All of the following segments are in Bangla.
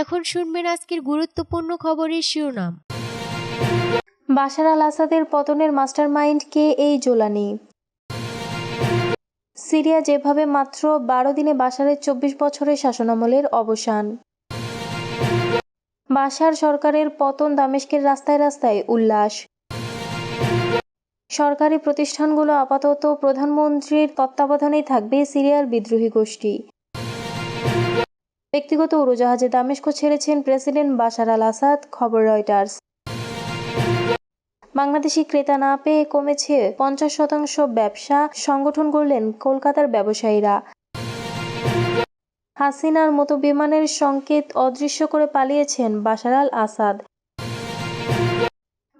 এখন শুনবেন আজকের গুরুত্বপূর্ণ খবরের শিরোনাম। বাশার আল আসাদের পতনের মাস্টারমাইন্ড কে এই জোলানি সিরিয়া যেভাবে মাত্র বারো দিনে বাশারের চব্বিশ বছরের শাসনামলের অবসান। বাশার সরকারের পতন দামেস্কের রাস্তায় রাস্তায় উল্লাস। সরকারি প্রতিষ্ঠানগুলো আপাতত প্রধানমন্ত্রীর তত্ত্বাবধানেই থাকবে সিরিয়ার বিদ্রোহী গোষ্ঠী। ব্যক্তিগত উড়োজাহাজে দামেস্ক ছেড়েছেন প্রেসিডেন্ট বাশার আল আসাদ খবর রয়টার্স। বাংলাদেশি ক্রেতা না পেয়ে কমেছে পঞ্চাশ শতাংশ ব্যবসা, সংগঠন করলেন কলকাতার ব্যবসায়ীরা। হাসিনার মতো বিমানের সংকেত অদৃশ্য করে পালিয়েছেন বাশার আল আসাদ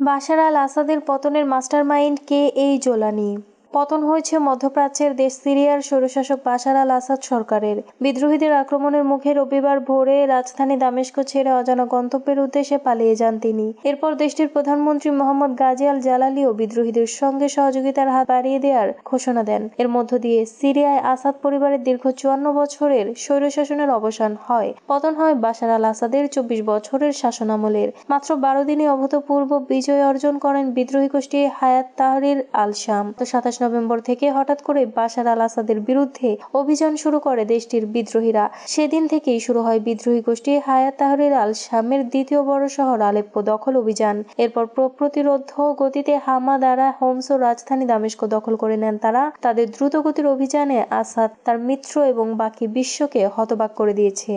বাশার আল আসাদের পতনের মাস্টারমাইন্ড কে এই জোলানি পতন হয়েছে মধ্যপ্রাচ্যের দেশ সিরিয়ার স্বৈরশাসক বাশার আল আসাদ সরকারের। বিদ্রোহীদের আক্রমণের মুখে রবিবার ভোরে রাজধানী দামেস্ক ছেড়ে অজানা গন্তব্যের উদ্দেশ্যে পালিয়ে যান তিনি। এরপর দেশটির প্রধানমন্ত্রী মোহাম্মদ গাজী আল জালালিও বিদ্রোহীদের সঙ্গে সহযোগিতার হাত বাড়িয়ে দেওয়ার ঘোষণা দেন। এর মধ্য দিয়ে সিরিয়ায় আসাদ পরিবারের দীর্ঘ চুয়ান্ন বছরের স্বৈরশাসনের অবসান হয়। পতন হয় বাশার আল আসাদের চব্বিশ বছরের শাসনামলের। মাত্র বারো দিনে অভূতপূর্ব বিজয় অর্জন করেন বিদ্রোহী গোষ্ঠী হায়াত তাহরির আল শাম। সাতাশ নভেম্বর থেকে হঠাৎ করে বাশার আল আসাদের বিরুদ্ধে অভিযান শুরু করে দেশটির বিদ্রোহীরা। সেদিন থেকেই শুরু হয় বিদ্রোহী গোষ্ঠী হায়াত তাহরির আল শামের দ্বিতীয় বড় শহর আলেপ্পো দখল অভিযান। এরপর প্রতিরোধ গতিতে হামা দ্বারা হোমস ও রাজধানী দামেস্ক দখল করে নেন তারা। তাদের দ্রুতগতির অভিযানে আসাদ তার মিত্র এবং বাকি বিশ্বকে হতবাক করে দিয়েছে।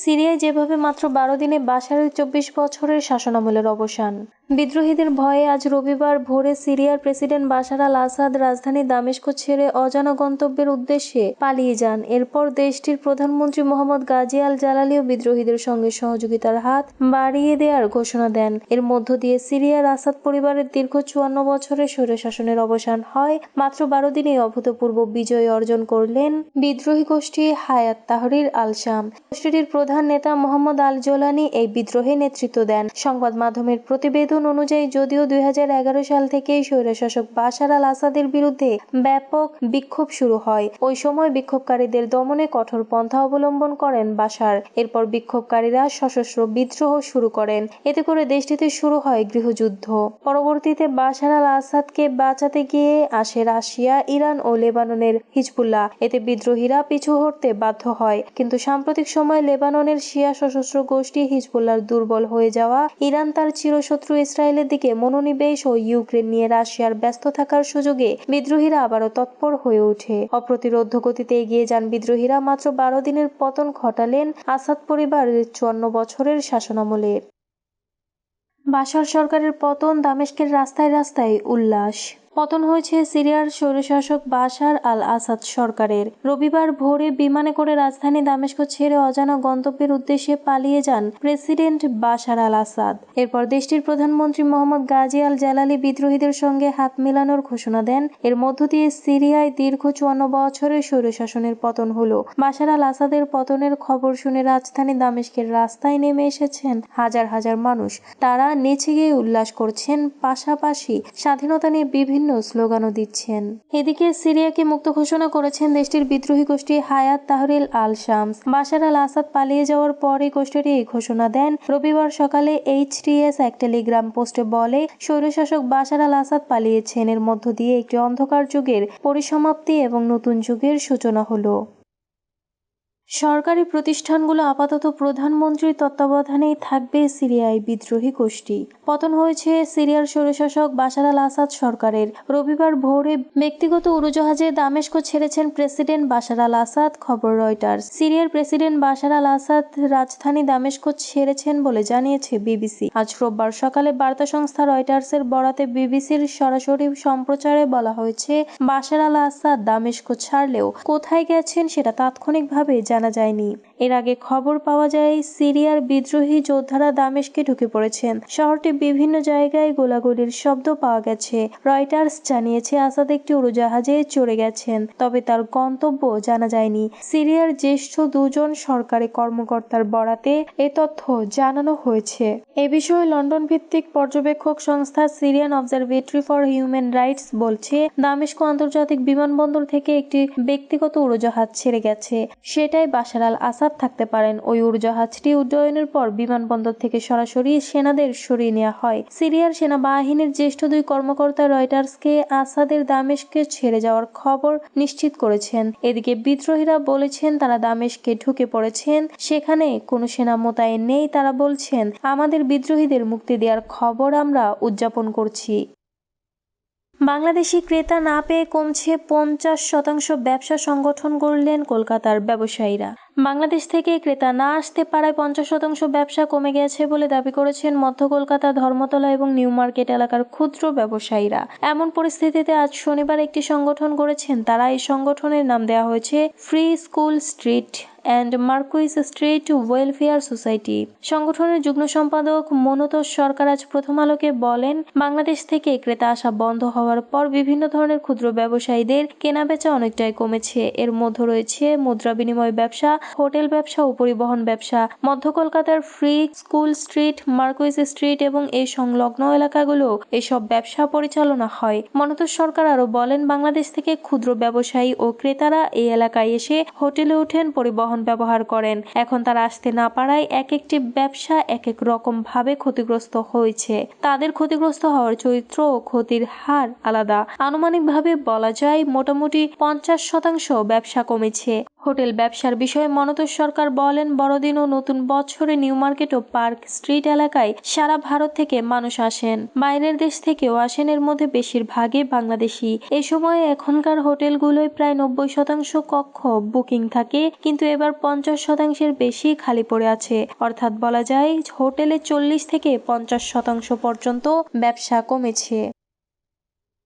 সিরিয়ায় যেভাবে মাত্র বারো দিনে বাশারের চব্বিশ বছরের শাসনামলের অবসান। বিদ্রোহীদের ভয়ে আজ রবিবার ভোরে সিরিয়ার প্রেসিডেন্ট বাশার আল আসাদ রাজধানী দামেস্ক ছেড়ে অজানা গন্তব্যের উদ্দেশ্যে পালিয়ে যান। এরপর দেশটির প্রধানমন্ত্রী মোহাম্মদ গাজী আল জালালিও বিদ্রোহীদের সঙ্গে সহযোগিতার হাত বাড়িয়ে দেওয়ার ঘোষণা দেন। এর মধ্য দিয়ে সিরিয়ার আসাদ পরিবারের দীর্ঘ চুয়ান্ন বছরের স্বৈরশাসনের অবসান হয়। মাত্র বারো দিনে অভূতপূর্ব বিজয় অর্জন করলেন বিদ্রোহী গোষ্ঠী হায়াত তাহরির আল শাম। গোষ্ঠীটির প্রধান নেতা মোহাম্মদ আল জোলানি এই বিদ্রোহে নেতৃত্ব দেন। সংবাদ মাধ্যমের প্রতিবেদন অনুযায়ী, যদিও দুই সাল থেকেই স্বৈরশাসক বাশার আল আসাদের বিরুদ্ধে ব্যাপক বিক্ষোভ শুরু হয়। ওই সময় বিক্ষোভকারীদের দমনে কঠোর পন্থা অবলম্বন করেন বাশার। এরপর বিক্ষোভকারীরা সশস্ত্র বিদ্রোহ শুরু করেন। এতে করে দেশটিতে শুরু হয় গৃহযুদ্ধ। পরবর্তীতে বাশার আল আসাদকে বাঁচাতে গিয়ে আসে রাশিয়া, ইরান ও লেবাননের হিজবুল্লাহ। এতে বিদ্রোহীরা পিছু হটতে বাধ্য হয়। কিন্তু সাম্প্রতিক সময় লেবাননের শিয়া সশস্ত্র গোষ্ঠী হিজবুল্লাহর দুর্বল হয়ে যাওয়া, ইরান তার চিরশত্রু ইসরায়েলের দিকে মনোনিবেশ ও ইউক্রেন নিয়ে রাশিয়ার ব্যস্ত থাকার সুযোগে বিদ্রোহীরা আবারও তৎপর হয়ে ওঠে। অপ্রতিরোধ গতিতে এগিয়ে যান বিদ্রোহীরা মাত্র বারো দিনের পতন ঘটালেন আসাদ পরিবারের চুয়ান্ন বছরের শাসনামলের বাশার সরকারের পতন দামেস্কের রাস্তায় রাস্তায় উল্লাস। পতন হয়েছে সিরিয়ার স্বৈরশাসক বাশার আল আসাদ সরকারের। রবিবার ভোরে বিমানে করে রাজধানী দামেস্ক ছেড়ে অজানা গন্তব্যের উদ্দেশ্যে পালিয়ে যান প্রেসিডেন্ট বাশার আল আসাদ এরপর দেশটির প্রধানমন্ত্রী মোহাম্মদ গাজী আল জালালি বিদ্রোহীদের সঙ্গে হাত মেলানোর ঘোষণা দেন। এর মধ্য দিয়ে সিরিয়ায় দীর্ঘ চুয়ান্ন বছরের স্বৈরশাসনের পতন হলো। বাশার আল আসাদের পতনের খবর শুনে রাজধানী দামেস্কের রাস্তায় নেমে এসেছেন হাজার হাজার মানুষ। তারা নেচে গিয়ে উল্লাস করছেন পাশাপাশি স্বাধীনতা নিয়ে বিভিন্ন বিভিন্ন স্লোগানও দিচ্ছেন। এদিকে সিরিয়াকে মুক্ত ঘোষণা করেছেন দেশটির বিদ্রোহী গোষ্ঠী হায়াত তাহরিল আল শামস বাশার আল আসাদ পালিয়ে যাওয়ার পরে গোষ্ঠীটি এই ঘোষণা দেন। রবিবার সকালে এইচ এস এক টেলিগ্রাম পোস্টে বলে, স্বৈরশাসক বাশার আল আসাদ পালিয়েছেন। এর মধ্য দিয়ে একটি অন্ধকার যুগের পরিসমাপ্তি এবং নতুন যুগের সূচনা হলো। সরকারি প্রতিষ্ঠানগুলো আপাতত প্রধানমন্ত্রীর তত্ত্বাবধানেই থাকবে সিরিয়ায় বিদ্রোহী গোষ্ঠী। পতন হয়েছে সিরিয়ার স্বৈরশাসক বাশার আল আসাদ সরকারের। রবিবার ভোরে ব্যক্তিগত উড়োজাহাজে দামেস্ক ছেড়েছেন প্রেসিডেন্ট বাশার আল আসাদ, খবর রয়টার্স। সিরিয়ার প্রেসিডেন্ট বাশার আল আসাদ রাজধানী দামেস্ক ছেড়েছেন বলে জানিয়েছে বিবিসি। আজ রোববার সকালে বার্তা সংস্থা রয়টার্সের বরাতে বিবিসির সরাসরি সম্প্রচারে বলা হয়েছে, বাশার আল আসাদ দামেস্ক ছাড়লেও কোথায় গেছেন সেটা তাৎক্ষণিকভাবে জানা যায়নি। এর আগে খবর পাওয়া যায়, সিরিয়ার বিদ্রোহী যোদ্ধারা দামেশকে ঢুকে পড়েছেন। শহরটি বিভিন্ন জায়গায় গোলাগুলির শব্দ পাওয়া গেছে। রয়টার্স জানিয়েছে, আসাদ একটি উড়োজাহাজে চড়ে গেছেন, তবে তার গন্তব্য জানা যায়নি। সিরিয়ার জ্যেষ্ঠ দুজন সরকারি কর্মকর্তার বরাতে এ তথ্য জানানো হয়েছে। এ বিষয়ে লন্ডন ভিত্তিক পর্যবেক্ষক সংস্থা Syrian Observatory for Human Rights বলছে, দামেস্ক আন্তর্জাতিক বিমানবন্দর থেকে একটি ব্যক্তিগত উড়োজাহাজ ছেড়ে গেছে। সেটাই বাশার আল আসাদ নিরাপদ থাকতে পারেন। ওই উড়োজাহাজটি উড্ডয়নের পর বিমানবন্দর থেকে সরাসরি সেনাদের সরিয়ে নেওয়া হয়। সিরিয়ার সেনাবাহিনীর জ্যেষ্ঠ দুই কর্মকর্তা রয়টার্সকে আসাদের দামেশকে ছেড়ে যাওয়ার খবর নিশ্চিত করেছেন। এদিকে বিদ্রোহীরা বলেছেন, তারা দামেশকে ঢুকে পড়েছেন। সেখানে কোনো সেনা মোতায়েন নেই। তারা বলছেন, আমাদের বিদ্রোহীদের মুক্তি দেওয়ার খবর আমরা উদযাপন করছি। বাংলাদেশি ক্রেতা না পেয়ে কমছে পঞ্চাশ শতাংশ ব্যবসা সংগঠন করলেন কলকাতার ব্যবসায়ীরা। বাংলাদেশ থেকে ক্রেতা না আসতে পারায় পঞ্চাশ শতাংশ ব্যবসা কমে গেছে বলে দাবি করেছেন মধ্য কলকাতা, ধর্মতলা এবং নিউ মার্কেট এলাকার ক্ষুদ্র ব্যবসায়ীরা। এমন পরিস্থিতিতে আজ শনিবার একটি সংগঠন করেছেন তারা এই সংগঠনের নাম দেওয়া হয়েছে Free School Street and Marquis Street Welfare Society. সংগঠনের যুগ্ম সম্পাদক মনোতোষ সরকার আজ প্রথম আলোকে বলেন, বাংলাদেশ থেকে ক্রেতা আসা বন্ধ হওয়ার পর বিভিন্ন ধরনের ক্ষুদ্র ব্যবসায়ীদের কেনাবেচা অনেকটাই কমেছে। এর মধ্যে রয়েছে মুদ্রা বিনিময় ব্যবসা হোটেল ব্যবসা ও পরিবহন ব্যবসা, মধ্য কলকাতার Free School Street Marquis Street এবং এই সংলগ্ন এলাকাগুলো এসব ব্যবসা পরিচালনা হয়। মনোতোষ সরকার আরও বলেন, বাংলাদেশ থেকে ক্ষুদ্র ব্যবসায়ী ও ক্রেতারা এই এলাকায় এসে হোটেলে ওঠেন পরিবহন ব্যবহার করেন। এখন তারা আসতে না পারায় এক একটি ব্যবসা এক এক রকম ভাবে ক্ষতিগ্রস্ত হয়েছে। তাদের ক্ষতিগ্রস্ত হওয়ার চরিত্র ও ক্ষতির হার আলাদা। আনুমানিকভাবে বলা যায়, মোটামুটি পঞ্চাশ শতাংশ ব্যবসা কমেছে। হোটেল ব্যবসার বিষয়ে মনোতোষ সরকার বলেন, বড়দিন ও নতুন বছরে নিউ মার্কেট ও পার্ক স্ট্রিট এলাকায় সারা ভারত থেকে মানুষ আসেন। বাইরের দেশ থেকেও আসেন, এর মধ্যে বেশিরভাগই বাংলাদেশি। এ সময় এখনকার হোটেলগুলোয় প্রায় নব্বই শতাংশ কক্ষ বুকিং থাকে, কিন্তু এবার পঞ্চাশ শতাংশের বেশি খালি পড়ে আছে। অর্থাৎ বলা যায়, হোটেলে চল্লিশ থেকে পঞ্চাশ শতাংশ পর্যন্ত ব্যবসা কমেছে।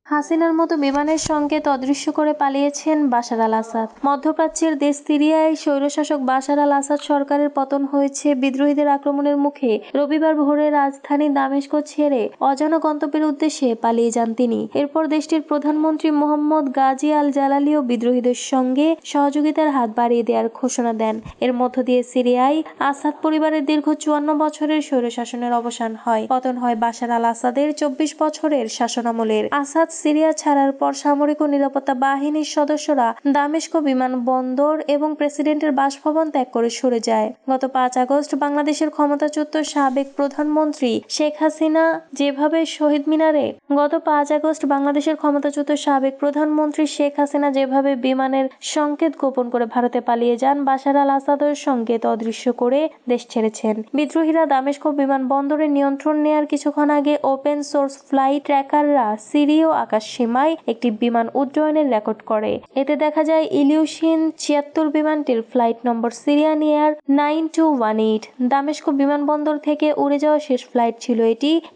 হাসিনার মতো বিমানের সংকেত অদৃশ্য করে পালিয়েছেন বাশার আল আসাদ। মধ্যপ্রাচ্যের দেশ সিরিয়ায় স্বৈরশাসক বাশার আল আসাদ সরকারের পতন হয়েছে বিদ্রোহীদের আক্রমণের মুখে। রবিবার ভোরে রাজধানী দামেস্ক ছেড়ে অজানা গন্তব্যের উদ্দেশ্যে পালিয়ে যান তিনি। এরপর দেশটির প্রধানমন্ত্রী মোহাম্মদ গাজী আল জালালিও বিদ্রোহীদের সঙ্গে সহযোগিতার হাত বাড়িয়ে দেওয়ার ঘোষণা দেন। এর মধ্য দিয়ে সিরিয়ায় আসাদ পরিবারের দীর্ঘ চুয়ান্ন বছরের স্বৈরশাসনের অবসান হয়। পতন হয় বাশার আল আসাদের চব্বিশ বছরের শাসনামলের। আসাদ সিরিয়া ছাড়ার পর সামরিক ও নিরাপত্তা বাহিনীর সদস্যরা দামেস্ক বিমানবন্দর এবং প্রেসিডেন্টের বাসভবন ত্যাগ করে সরে যায়। গত পাঁচ আগস্ট বাংলাদেশের ক্ষমতাচ্যুত সাবেক প্রধানমন্ত্রী শেখ হাসিনা যেভাবে শহীদ মিনারে গত পাঁচ আগস্ট বাংলাদেশের ক্ষমতাচ্যুত সাবেক প্রধানমন্ত্রী শেখ হাসিনা যেভাবে বিমানের সংকেত গোপন করে ভারতে পালিয়ে যান, বাশার আল আসাদের সংকেত অদৃশ্য করে দেশ ছেড়েছেন। বিদ্রোহীরা দামেস্ক বিমানবন্দরের নিয়ন্ত্রণ নেয়ার কিছুক্ষণ আগে ওপেন সোর্স ফ্লাইট ট্র্যাকাররা সিরীয় আকাশ সীমায় একটি বিমান উড্ডয়নের রেকর্ড করে। এতে দেখা যায় ইলিউশিন ছিয়াত্তর বিমানটির flight number Syrian Air nine two one eight. দামেস্ক বিমানবন্দর থেকে উড়ে যাওয়া শেষ ফ্লাইট ছিল এটি।